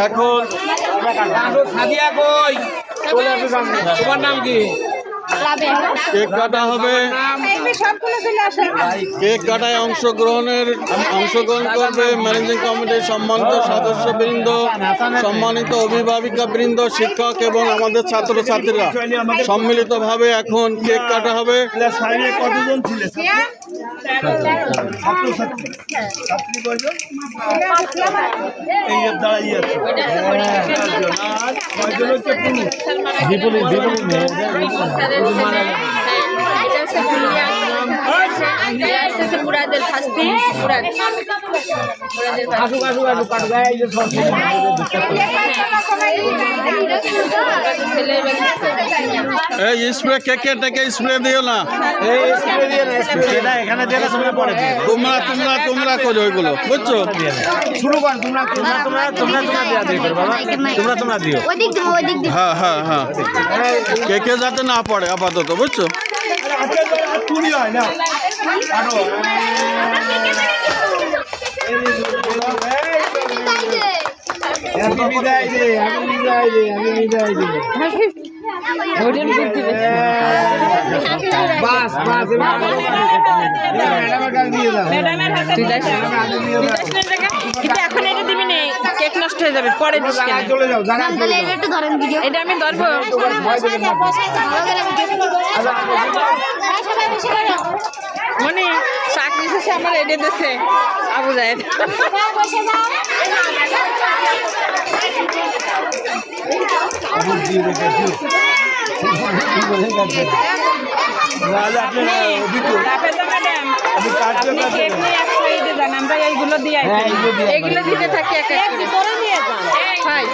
এখন তোমার নাম কি? কেক কাটা হবে। কেক কাটায় অংশগ্রহণের অংশগ্রহণ করবে ম্যানেজিং কমিটির সম্মানিত সদস্যবৃন্দ সম্মানিত অভিভাবিকা বৃন্দ শিক্ষক এবং আমাদের ছাত্রছাত্রীরা। সম্মিলিতভাবে এখন কেক কাটা হবে। কতজন ছিলে ছাত্রছাত্রী ছাত্রী মুরাদের ফাস্টি মুরাদ মুরাদের এই যে সব ছেলে এই স্প্রে কেকে টেকে স্প্রে দিও না? এই স্প্রে দিয়ে না স্প্রে এটা এখানে দিয়ে না তোমরা পরে তোমরা তোমরা তোমরা করো ওইগুলো বুঝছ? শুরু কর তোমরা তোমরা তোমরা তোমরা তোমরা দিয়া দিও বাবা। তোমরা তোমরা দিও। ওদিক দিবো ওদিক দিবো হ্যাঁ হ্যাঁ হ্যাঁ। কেকে যাতে না পড়ে আপাতত বুঝছ? আচ্ছা আর চুরি হয় না? আরও হ্যাপি বিদায় দে হ্যাপি বিদায় দে হ্যাপি বিদায় দে বাস বাস ম্যাডামের কাছে দিয়ে দাও ম্যাডামের হাতে কিন্তু এখন এটা দিবি নেই। কেক নষ্ট হয়ে যাবে পরে দিস চলে যাও জায়গায় চলে যাও এটা একটু ধরেন ভিডিও এটা আমি ধরবো মনে চাকরি শেষে আমার এডে দিছে। আবু যান আমরা এইগুলো দিয়ে এগুলো দিতে থাকি এক এক করে হাই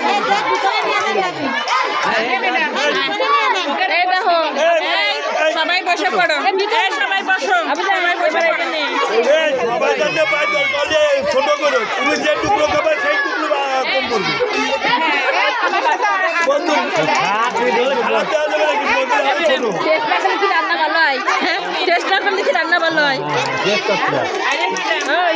এই দেখো সবাই বসে পড়ো এই, সবাই বসো সবাই বসে এখানে এই সবাই যাতে পায় তাহলে ছোট করো তুমি যে টুকরো খাবে সেই কম করবে না করলে কি রান্না ভালো হয় হ্যাঁ